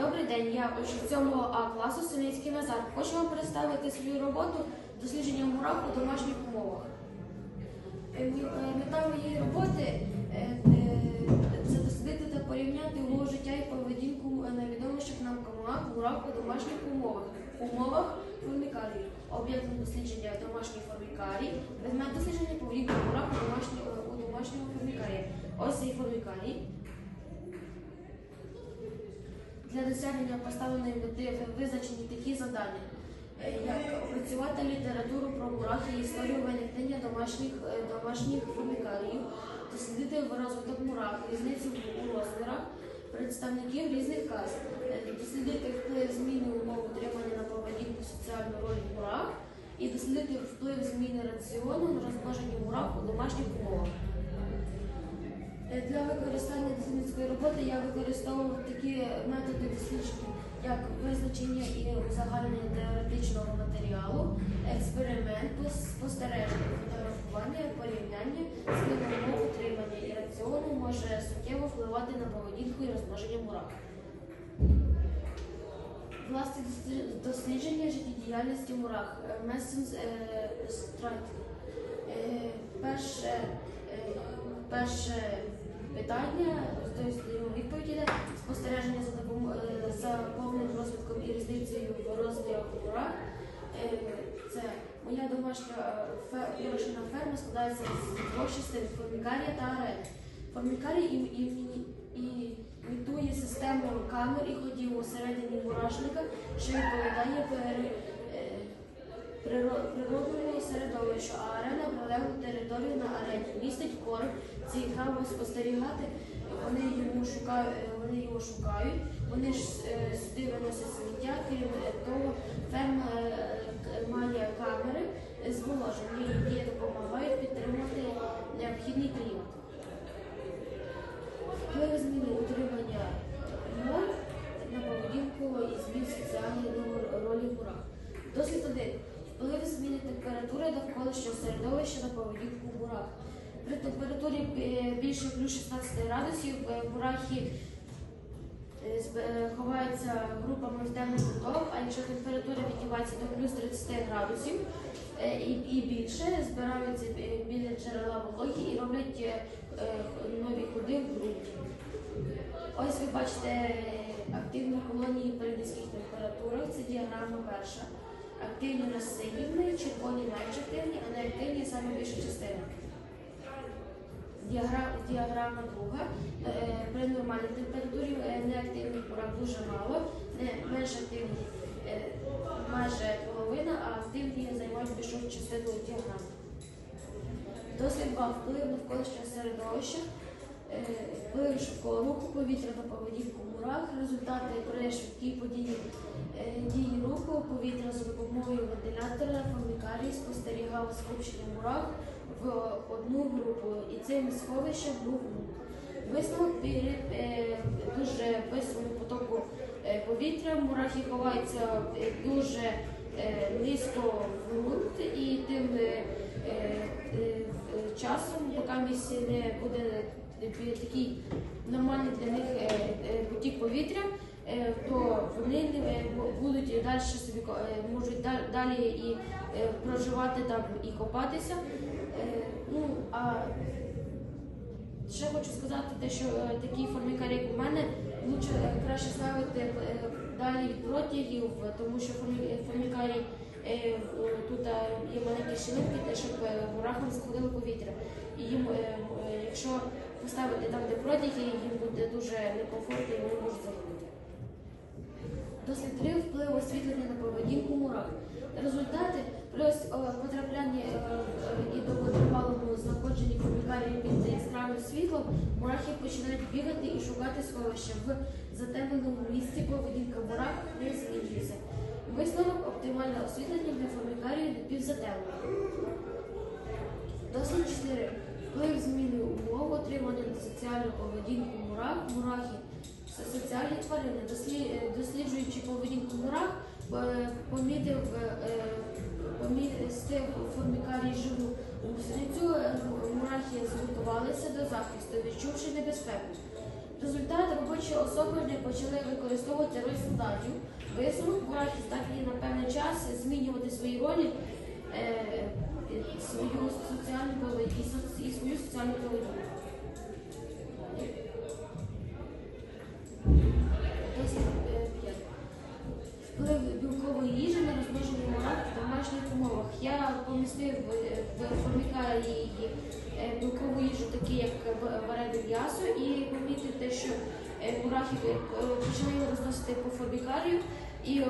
Добрий день, я учень 7 А класу Синицький Назар. Хочу вам представити свою роботу дослідження мурах у домашніх умовах. Е, е, Мета моєї роботи е, е, це дослідити та порівняти умови життя і поведінку е, невідомих нам комах мурах у домашніх умовах. Умовах формікарії. Об'єктом дослідження домашній формікарій. Предмет дослідження поведінки мурах у домашньому формікарії. Ось цей формікарій. Для досягнення поставленої мети визначені такі завдання, е, як опрацювати літературу про мурах і історію виникнення домашніх, е, домашніх фумікаріїв, дослідити розвиток мурах, різницю у розмірах, представників різних каст, е, дослідити вплив зміни умов утримання на поведінку соціальну роль мурах і дослідити вплив зміни раціону на розмноження мурах у домашніх умовах. Е, Для використання дослідницької роботи я використовував такі методи дослідження, як визначення і узагальнення теоретичного матеріалу, експеримент, спостереження, фотографування, порівняння, умов утримання і раціону може суттєво впливати на поведінку і розмноження мурах. Власне дослідження життєдіяльності мурах. Месенс страйк. Е, Перше, е, перше питання, тобто відповідь іде спостереження за е, за повним розвитком і різницею в розмірах мурах. Е, Це моя домашня е, вирощена ферма складається з двох частин формікарія та арен. Формікарій і, і, і, імітує систему камер і ходів усередині мурашника, що відповідає пере- е, приро- природному середовищу, а арена прилеглу територію на арені. Містить корм, цікаво спостерігати. Вони йому шукають, вони його шукають. Вони ж е, сюди виносять сміття. Крім е, того, ферма е, має камери зволоження, які допомагають підтримувати необхідний клімат. Впливи зміни утримання мов на поведінку і змін соціальної ролі в мурах. Досвід 1. Впливи зміни температури довколишнього середовища на поведінку в мурах. При температурі е, більше плюс 16 градусів е, мурахи е, ховаються групами в темних куток, а якщо температура піднімається до плюс 30 градусів і, більше, збираються біля джерела вологі і роблять нові ходи в ґрунті. Ось ви бачите активні колонії при низьких температурах, це діаграма перша. Активні розсеївні, червоні менш активні, а неактивні саме більша частина. Діагра- Діаграма друга. Е, При нормальній температурі е, неактивних мурах дуже мало, не менш активні е, майже половина, а активні займають більшу частину діаграми. Дослід 2. Вплив навколишнього середовища, швидкого руху повітря на поведінку. Мурах, результати при події е, дії руху. Повітря за допомогою вентилятора фомікарій спостерігав скупчення мурах в одну групу, і цим сховищем був мух. Висновок е, дуже бистрому потоку е, повітря. Мурахи ховаються е, дуже е, низько в ґрунт і тим е, е, е, часом, поки місці не буде е, такий нормальний для них е, е, потік повітря, е, то вони будуть далі собі можуть далі і проживати там і копатися. Ну а ще хочу сказати, те, що е, такий формікар, як у мене, лучше краще ставити далі від протягів, тому що формі- формікарій в- тут є маленькі щілинки, щоб мурахам заходило повітря. І їм, якщо поставити там, де протяги, їм буде дуже некомфортно і вони можуть загинути. Дослід 3 вплив освітлення на поведінку мурах. Результати ос- е, потрапляні е, е, і довготривалому знаходженні фумікарії під яскравим світлом мурахи починають бігати і шукати сховища. В затемненому місці поведінка мурах не змінюється. Висновок оптимальне освітлення для фумікарії напівзатемнено. Дослід 4. Вплив зміни умов отримання на соціальну поведінку мурах. Мурахи соціальні тварини. Е, Досліджуючи поведінку мурах, помітив е, помітив стив формікарій живу устрицю, е, мурахи зготувалися до захисту, відчувши небезпеку. Результат робочі особи не почали використовувати солдатів. Висновок мурахи здатні на певний час змінювати свої ролі, е, поведінку і свою соціальну е, п'ять. Вплив білкової їжі на розмноження мурах в домашніх умовах. Я помістив е, в формікарії е, білкову їжу, такі як варене м'ясо, і помітив те, що е, мурахи е, почали його розносити по. І, е,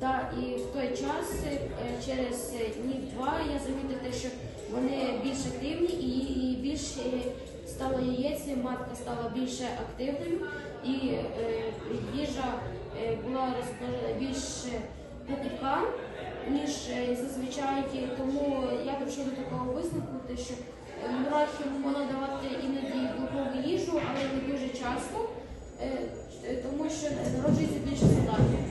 да, і в той час, е, через е, днів два, я замітив те, що вони більш активні і, і більш е, стало яєць, матка стала більше активною, і е, їжа була розмножена більше по куткам, ніж зазвичай. Тому я прийшов до такого висновку, те, що мурахи можна давати іноді білкову їжу, але не дуже часто, е, е, тому що народжується більше солдатів.